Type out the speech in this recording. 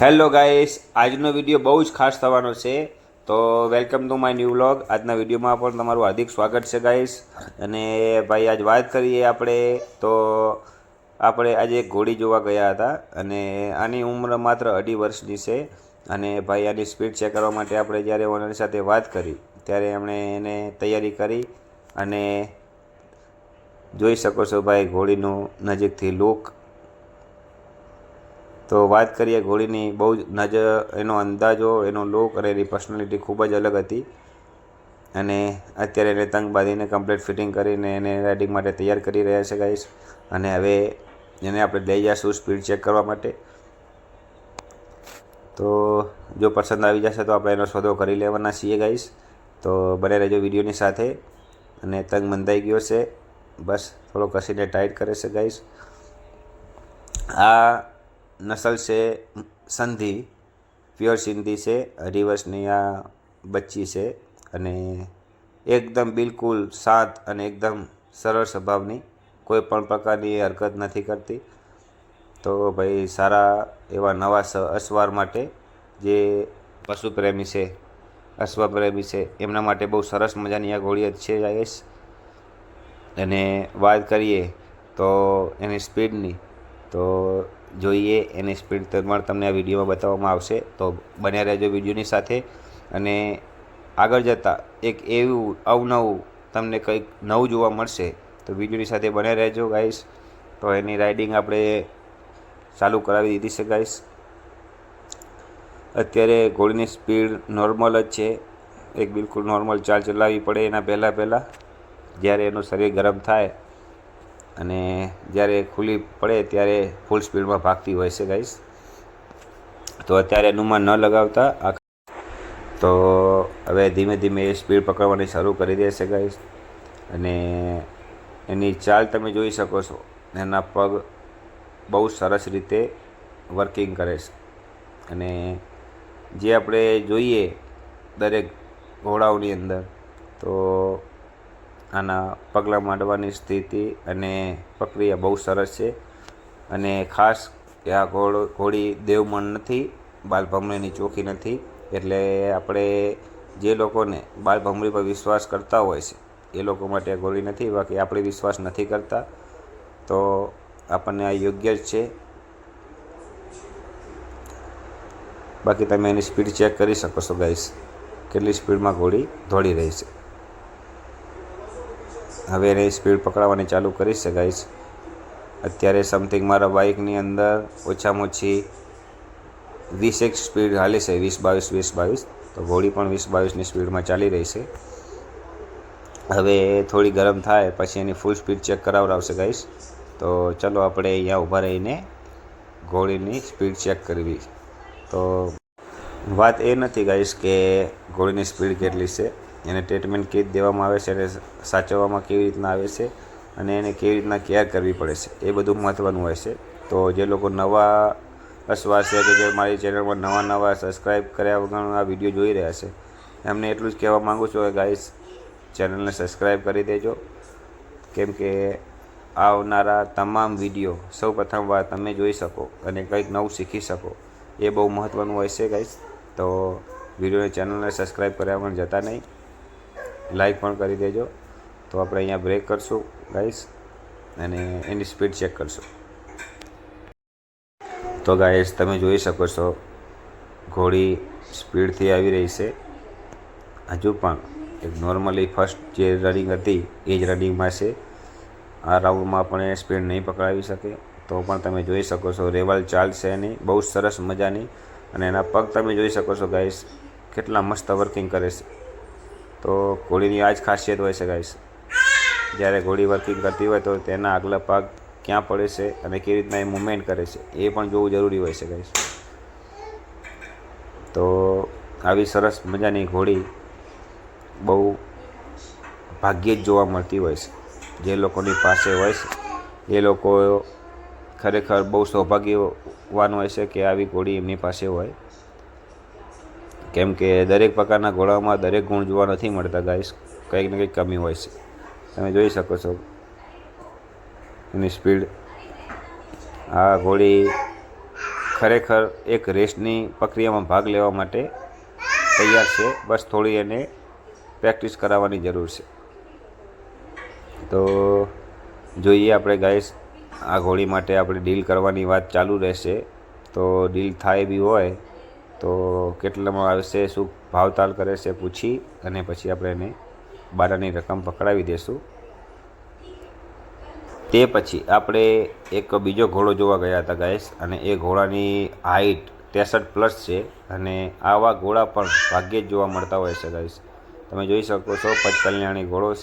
Hello guys આજનો video બહુ જ ખાસ થવાનો છે. તો welcome to my new vlog આજના વિડીયોમાં પણ તમારું હાર્દિક સ્વાગત છે ગાઈસ અને ભાઈ, આજ વાત કરીએ આપણે. તો આપણે આજે ઘોડી જોવા ગયા હતા અને આની ઉંમર માત્ર અઢી વર્ષની છે. અને ભાઈ, આની સ્પીડ ચેક કરવા માટે આપણે જ્યારે ઓનરની સાથે વાત કરી, ત્યારે એમણે એને તૈયારી કરી અને જોઈ શકો છો ભાઈ, ઘોડીનું નજીકથી લુક તો વાત કરીએ ઘોડીની, બહુ જ નજર, એનો અંદાજો, એનો લુક અને એની પર્સનાલિટી ખૂબ જ અલગ હતી. અને અત્યારે એને તંગ બાંધીને કમ્પ્લીટ ફિટિંગ કરીને એને રાઇડિંગ માટે તૈયાર કરી રહ્યા છે ગાઈસ અને હવે એને આપણે લઈ જઈશું સ્પીડ ચેક કરવા માટે. તો જો પસંદ આવી જશે તો આપણે એનો સોદો કરી લેવાના છીએ ગાઈસ તો બને રહેજો વિડીયોની સાથે. અને તંગ મંદાઈ ગયો છે. બસ થોડો કસીને ટાઈટ કરે છે ગાઈસ આ નસલ છે, સંધિ, પ્યોર સિંધી છે અઢી આ બચ્ચી છે અને એકદમ બિલકુલ શાંત અને એકદમ સરળ સ્વભાવની કોઈ પણ પ્રકારની હરકત નથી કરતી. તો ભાઈ સારા એવા નવા અસવાર માટે જે પશુ પ્રેમી છે અશ્વ પ્રેમી છે, એમના માટે બહુ સરસ મજાની આ ઘોડી છે ગાઈસ અને વાત કરીએ તો એની સ્પીડની, તો જોઈએ એની સ્પીડ તમારે તમને આ વિડીયોમાં બતાવવામાં આવશે. તો બન્યા રહેજો વિડીયોની સાથે. અને આગળ જતાં એક એવું અવનવું તમને કંઈક નવું જોવા મળશે, તો વિડીયોની સાથે બન્યા રહેજો ગાઈશ તો એની રાઇડિંગ આપણે ચાલુ કરાવી દીધી છે ગાઈશ અત્યારે ઘોડીની સ્પીડ નોર્મલ જ છે. એક બિલકુલ નોર્મલ ચાલ ચલાવવી પડે એના પહેલાં પહેલાં. જ્યારે એનું શરીર ગરમ થાય અને જ્યારે ખુલ્લી પડે ત્યારે ફૂલ સ્પીડમાં ભાગતી હોય છે ગાઈસ તો અત્યારે અનુમાન ન લગાવતા. આખા તો હવે ધીમે ધીમે એ સ્પીડ પકડવાની શરૂ કરી દેશે ગાઈસ અને એની ચાલ તમે જોઈ શકો છો. એના પગ બહુ સરસ રીતે વર્કિંગ કરે છે. અને જે આપણે જોઈએ દરેક ઘોડાઓની અંદર, તો આના પગલાં માંડવાની સ્થિતિ અને પ્રક્રિયા બહુ સરસ છે. અને ખાસ કે આ ઘોડો, ઘોડી દેવમણ નથી બાલભમરીની ચોખી નથી, એટલે આપણે જે લોકોને બાલભમરી પર વિશ્વાસ કરતા હોય છે, એ લોકો માટે આ ઘોડી નથી, બાકી આપણે વિશ્વાસ નથી કરતા. તો આપણને આ યોગ્ય જ છે. બાકી તમે એની સ્પીડ ચેક કરી શકો છો, ગાઈસ. કેટલી સ્પીડમાં ઘોડી દોડી રહી છે. હવે એની સ્પીડ પકડાવવાની ચાલુ કરીશ છે અત્યારે સમથિંગ મારા બાઇકની અંદર ઓછામાં ઓછી વીસેક સ્પીડ હાલે છે, વીસ બાવીસ વીસ બાવીસ. તો ઘોડી પણ વીસ બાવીસની સ્પીડમાં ચાલી રહી છે. હવે થોડી ગરમ થાય, પછી એની ફૂલ સ્પીડ ચેક કરાવડાવશે ગાઈસ તો ચલો આપણે અહીંયા ઊભા રહીને ઘોડીની સ્પીડ ચેક કરવી. તો વાત એ નથી ગાઈસ કે ઘોડીની સ્પીડ કેટલી છે. એને ટ્રીટમેન્ટ કેવી દેવામાં આવે છે અને સાચવવામાં કેવી રીતના આવે છે અને એને કેવી રીતના કેર કરવી પડે છે, એ બધું મહત્ત્વનું હોય છે. તો જે લોકો નવા અશ્વાસ છે કે જે મારી ચેનલમાં નવા નવા સબસ્ક્રાઈબ કર્યા વગર આ વીડિયો જોઈ રહ્યા છે, એમને એટલું જ કહેવા માગું છું કે ગાઈસ ચેનલને સબસ્ક્રાઈબ કરી દેજો. કેમ કે આવનારા તમામ વીડિયો સૌ પ્રથમવાર તમે જોઈ શકો અને કંઈક નવું શીખી શકો, એ બહુ મહત્ત્વનું હોય છે ગાઈસ તો વિડીયોને ચેનલને સબસ્ક્રાઈબ કર્યા વગર જતા નહીં. લાઈક પણ કરી દેજો. તો આપણે અહીંયા બ્રેક કરશું ગાઈસ અને એની સ્પીડ ચેક કરશું. તો ગાઈસ તમે જોઈ શકો છો, ઘોડી સ્પીડથી આવી રહી છે. હજુ પણ એક નોર્મલી ફર્સ્ટ જે રનિંગ હતી, એ જ રનિંગમાં છે. આ રાઉન્ડમાં પણ એ સ્પીડ નહીં પકડાવી શકે. તો પણ તમે જોઈ શકો છો, રેવલ ચાલ છે એની બહુ સરસ મજાની. અને એના પગ તમે જોઈ શકો છો ગાઈસ કેટલા મસ્ત વર્કિંગ કરે છે. તો ઘોડીની આ જ ખાસિયત હોય છે ગાઈસ જ્યારે ઘોડી વર્કિંગ કરતી હોય તો તેના આગલા પગ ક્યાં પડે છે અને કેવી રીતના એ મૂવમેન્ટ કરે છે, એ પણ જોવું જરૂરી હોય છે ગાઈસ તો આવી સરસ મજાની ઘોડી બહુ ભાગ્યે જ જોવા મળતી હોય છે. જે લોકોની પાસે હોય છે, એ લોકો ખરેખર બહુ સૌભાગ્યવાન હોય છે કે આવી ઘોડી એમની પાસે હોય. કેમ કે દરેક પ્રકારના ઘોડામાં દરેક ગુણ જોવા નથી મળતા ગાઈસ કંઈક ને કંઈક કમી હોય છે. તમે જોઈ શકો છો. એની સ્પીડ આ ઘોડી ખરેખર એક રેસની પ્રક્રિયામાં ભાગ લેવા માટે તૈયાર છે. બસ થોડી એને પ્રેક્ટિસ કરાવવાની જરૂર છે. તો જોઈએ આપણે ગાઈસ આ ઘોડી માટે આપણે ડીલ કરવાની વાત ચાલુ રહેશે. તો ડીલ થાય બી હોય તો કેટલામાં આવશે, શું ભાવતાલ કરે છે પૂછી અને પછી આપણે એને બારાની રકમ પકડાવી દઈશું તે પછી આપણે એક બીજો ઘોડો જોવા ગયા હતા ગાઈસ અને એ ઘોડાની હાઈટ ત્રેસઠ પ્લસ છે અને આવા ઘોડા પણ ભાગ્યે જ જોવા મળતા હોય છે ગાઈસ તમે જોઈ શકો છો પંચકલ્યાણી ઘોડો છે.